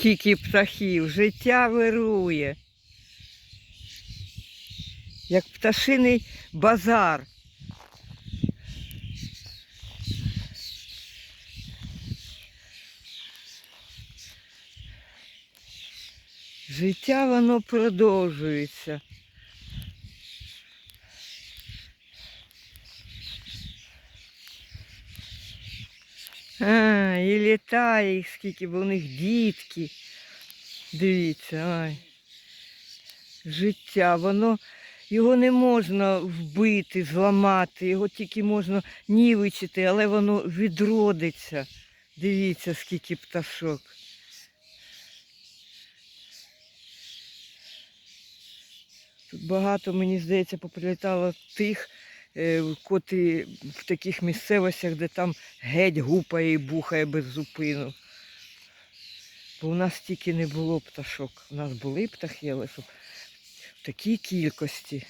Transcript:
Скільки птахів, життя вирує. Як пташиний базар. Життя воно продовжується. А, і літає їх скільки, бо у них дітки. Дивіться, ай. Життя, воно його не можна вбити, зламати, його тільки можна нівичити, але воно відродиться. Дивіться, скільки пташок. Тут багато, мені здається, поприлітало тих, е, котрі в таких місцевостях, де там геть гупає і бухає без зупину. Бо у нас тільки не було пташок. У нас були птахи, але в такій кількості.